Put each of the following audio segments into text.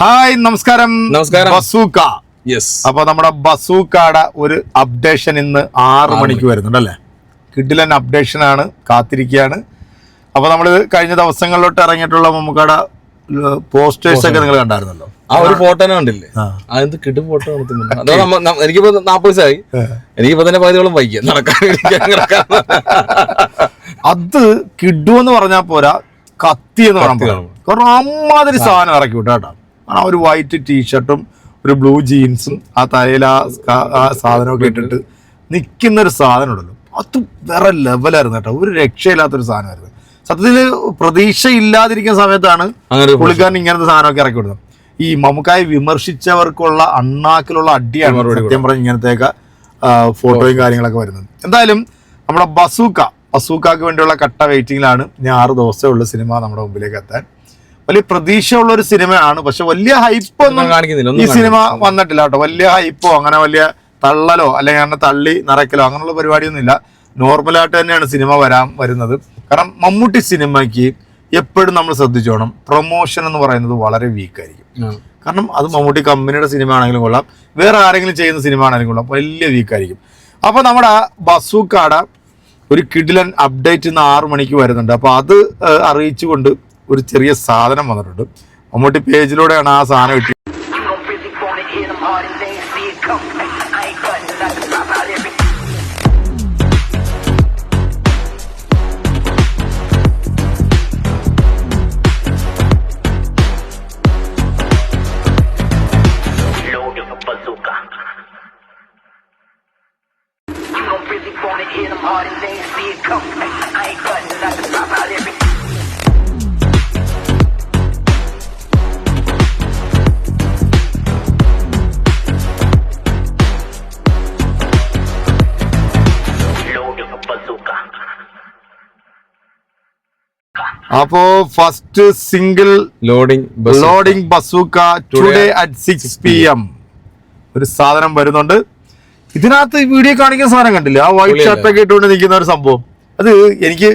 Hi നമസ്കാരം. നമസ്കാരം. Bazooka. Yes അപ്പൊ നമ്മുടെ ബസൂക്കയുടെ ഒരു അപ്ഡേഷൻ ഇന്ന് ആറ് മണിക്ക് വരുന്നുണ്ട് അല്ലേ കിഡിലൻ അപ്ഡേഷൻ ആണ് കാത്തിരിക്കുകയാണ്. അപ്പൊ നമ്മൾ കഴിഞ്ഞ ദിവസങ്ങളിലോട്ട് ഇറങ്ങിയിട്ടുള്ള മമ്മൂക്കയുടെ പോസ്റ്റേഴ്സ് ഒക്കെ നിങ്ങൾ കണ്ടായിരുന്നല്ലോ. ആ ഒരു ഫോട്ടോ കണ്ടില്ലേ? കിട്ടും. ഫോട്ടോ എനിക്കിപ്പോ നാപ്പത് വയസ്സായി. എനിക്കിപ്പോ തന്നെ പകുതിയോളം വൈകിയ നടക്കാൻ അത് കിഡു എന്ന് പറഞ്ഞാൽ പോരാ കത്തി എന്ന് പറയാൻ. കാരണം അമ്മാതിരി സാധനം ഇറക്കി വിട്ടു കാരണം ഒരു വൈറ്റ് ടീഷർട്ടും ഒരു ബ്ലൂ ജീൻസും ആ തലയിൽ ആ ആ സാധനമൊക്കെ ഇട്ടിട്ട് നിൽക്കുന്ന ഒരു സാധനം ഉണ്ടല്ലോ അത് വേറെ ലെവലായിരുന്നു കേട്ടോ. ഒരു രക്ഷയില്ലാത്തൊരു സാധനമായിരുന്നു. സത്യത്തിൽ പ്രതീക്ഷ ഇല്ലാതിരിക്കുന്ന സമയത്താണ് പുള്ളിക്കാരൻ ഇങ്ങനത്തെ സാധനമൊക്കെ ഇറക്കി വിടുന്നത് ഈ മമ്മൂക്കായി വിമർശിച്ചവർക്കുള്ള അണ്ണാക്കിലുള്ള അടിയാണ് സത്യം പറഞ്ഞ ഇങ്ങനത്തെയൊക്കെ ഫോട്ടോയും കാര്യങ്ങളൊക്കെ വരുന്നത്. എന്തായാലും നമ്മുടെ ബസൂക്ക ബസൂക്കാക്ക് വേണ്ടിയുള്ള കട്ട വെയിറ്റിംഗിലാണ് ഞാൻ ആറ് ദിവസമേ ഉള്ള സിനിമ നമ്മുടെ മുമ്പിലേക്ക് എത്താൻ. വലിയ പ്രതീക്ഷയുള്ള ഒരു സിനിമയാണ്. പക്ഷെ വലിയ ഹൈപ്പ് ഒന്നും ഒന്നും കാണിക്കുന്നില്ല. ഈ സിനിമ വന്നിട്ടില്ല കേട്ടോ. വലിയ ഹൈപ്പോ അങ്ങനെ വലിയ തള്ളലോ അല്ലെങ്കിൽ അങ്ങനെ തള്ളി നിറയ്ക്കലോ അങ്ങനെയുള്ള പരിപാടിയൊന്നും ഇല്ല നോർമലായിട്ട് തന്നെയാണ് സിനിമ വരാൻ വരുന്നത്. കാരണം മമ്മൂട്ടി സിനിമയ്ക്ക് എപ്പോഴും നമ്മൾ ശ്രദ്ധിച്ചോണം. പ്രൊമോഷൻ എന്ന് പറയുന്നത് വളരെ വീക്കായിരിക്കും കാരണം അത് മമ്മൂട്ടി കമ്പനിയുടെ സിനിമ ആണെങ്കിലും കൊള്ളാം. വേറെ ആരെങ്കിലും ചെയ്യുന്ന സിനിമ ആണെങ്കിലും കൊള്ളാം. വലിയ വീക്കായിരിക്കും അപ്പോൾ നമ്മുടെ ബസൂക്കാട ഒരു കിഡിലൻ അപ്ഡേറ്റ് ഇന്ന് ആറു മണിക്ക് വരുന്നുണ്ട്. അപ്പോൾ അത് അറിയിച്ചുകൊണ്ട് ഒരു ചെറിയ സാധനം വന്നിട്ടുണ്ട്. മമ്മൂട്ടി പേജിലൂടെയാണ് ആ സാധനം ഇട്ടി You അപ്പോ first single loading bus loading Bazooka today at six P M ഒരു സാധനം വരുന്നുണ്ട്. ഇതിനകത്ത് വീഡിയോ കാണിക്കുന്ന സാധനം കണ്ടില്ല? ആ വൈറ്റ് ഷർട്ട് ഷർട്ടൊക്കെ ഇട്ടുകൊണ്ട് നിൽക്കുന്ന ഒരു സംഭവം. അത് എനിക്ക്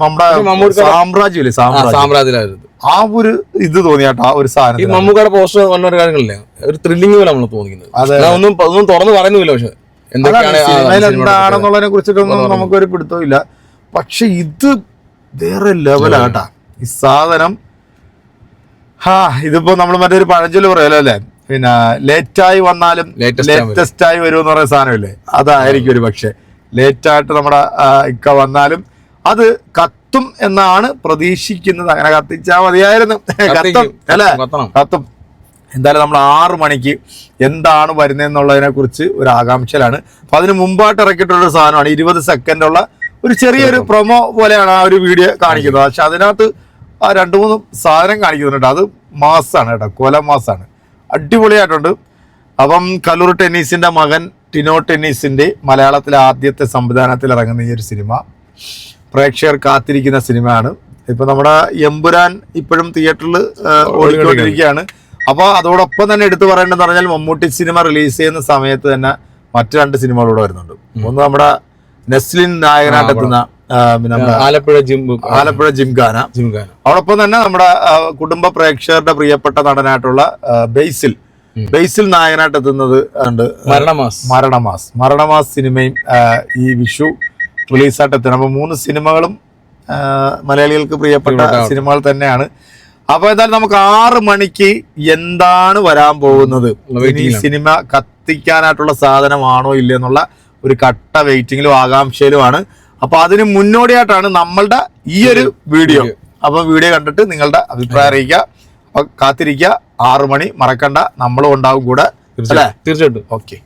നമ്മുടെ സാമ്രാജ്യം ഇല്ലേ ആ, സാമ്രാജ്യം. ആ ഒരു ഇത് തോന്നിയാട്ടോ ആ ഒരു സാധനം ഈ മമ്മൂക്കയുടെ പോസ്റ്റർ വന്ന ഒരു കാര്യങ്ങളില്ലേ. ഒരു ത്രില്ലിംഗ് പോലെ നമ്മൾ തോന്നിക്കുന്നത്. അതെ. ഒന്നും ഒന്നും തുറന്ന് പറയുന്നില്ല പക്ഷെ. എന്തൊക്കെയാണ് കുറിച്ചിട്ടൊന്നും നമുക്കൊരു നമുക്കൊരു പിടുത്തമില്ല പക്ഷെ ഇത് വേറെ ലെവലാട്ടാ ഈ സാധനം ഹാ ഇതിപ്പോ നമ്മൾ മറ്റൊരു പഴഞ്ചൊല്ലി പറയല്ലോ അല്ലേ? പിന്നെ ലേറ്റായി വന്നാലും Latest ആയി വന്നാലും ലേറ്റസ്റ്റ് ആയി വരും എന്ന് പറയുന്ന സാധനമില്ലേ? അതായിരിക്കും ഒരു പക്ഷെ. ലേറ്റ് ആയിട്ട് നമ്മുടെ ഇക്ക വന്നാലും അത് കത്തും എന്നാണ് പ്രതീക്ഷിക്കുന്നത്. അങ്ങനെ കത്തിച്ചാ മതിയായിരുന്നു. കത്തും അല്ലെ. കത്തും എന്തായാലും നമ്മൾ ആറ് മണിക്ക് എന്താണ് വരുന്നതെന്നുള്ളതിനെ കുറിച്ച് ഒരു ആകാംക്ഷയിലാണ്. അപ്പൊ അതിന് മുമ്പായിട്ട് ഇറക്കിയിട്ടുള്ള ഒരു സാധനമാണ്. ഇരുപത് സെക്കൻഡുള്ള ഒരു ചെറിയൊരു പ്രൊമോ പോലെയാണ് ആ ഒരു വീഡിയോ കാണിക്കുന്നത്. പക്ഷെ അതിനകത്ത് ആ രണ്ട് മൂന്ന് സാധനം കാണിക്കുന്നുണ്ട്. അത് മാസാണ് കേട്ടോ. കൊല മാസാണ്. അടിപൊളിയായിട്ടുണ്ട്. അപ്പം കലൂർ ടെന്നീസിന്റെ മകൻ ടിനോ ടെന്നീസിന്റെ മലയാളത്തിലെ ആദ്യത്തെ സംവിധാനത്തിൽ ഇറങ്ങുന്ന ഈ ഒരു സിനിമ. പ്രേക്ഷകർ കാത്തിരിക്കുന്ന സിനിമയാണ്. ഇപ്പൊ നമ്മുടെ എമ്പുരാൻ ഇപ്പോഴും തിയേറ്ററിൽ ഓടിക്കൊണ്ടിരിക്കുകയാണ്. അപ്പോൾ അതോടൊപ്പം തന്നെ എടുത്തു പറയേണ്ടതെന്ന് പറഞ്ഞാൽ മമ്മൂട്ടി സിനിമ റിലീസ് ചെയ്യുന്ന സമയത്ത് തന്നെ മറ്റു രണ്ട് സിനിമകളൂടെ വരുന്നുണ്ട്. ഒന്ന് നമ്മുടെ നെസ്ലിൻ നായകനായിട്ട് എത്തുന്ന Alappuzha gym Alappuzha Gymkhana Gymkhana. അതോടൊപ്പം തന്നെ നമ്മുടെ കുടുംബ പ്രേക്ഷകരുടെ പ്രിയപ്പെട്ട നടനായിട്ടുള്ള ബെയ്സിൽ. ബേസിൽ ബേസിൽ നായകനായിട്ട് എത്തുന്നത് ഉണ്ട് മരണമാസ്. മരണമാസ്. മരണമാസ് സിനിമയും ഈ വിഷു റിലീസായിട്ട് എത്തണം അപ്പൊ മൂന്ന് സിനിമകളും മലയാളികൾക്ക് പ്രിയപ്പെട്ട സിനിമകൾ തന്നെയാണ്. അപ്പൊ എന്തായാലും നമുക്ക് ആറ് മണിക്ക് എന്താണ് വരാൻ പോകുന്നത്? ഈ. സിനിമ കത്തിക്കാനായിട്ടുള്ള സാധനമാണോ ഇല്ലെന്നുള്ള ഒരു കട്ട വെയിറ്റിംഗിലും ആകാംക്ഷയിലുമാണ്. അപ്പൊ അതിന് മുന്നോടിയായിട്ടാണ് നമ്മളുടെ ഈ ഒരു വീഡിയോ. അപ്പൊ വീഡിയോ കണ്ടിട്ട് നിങ്ങളുടെ അഭിപ്രായം അറിയിക്കുക. അപ്പൊ കാത്തിരിക്കുക. ആറു മണി മറക്കണ്ട. നമ്മളും ഉണ്ടാവും കൂടെ. തീർച്ചയായിട്ടും. ഓക്കെ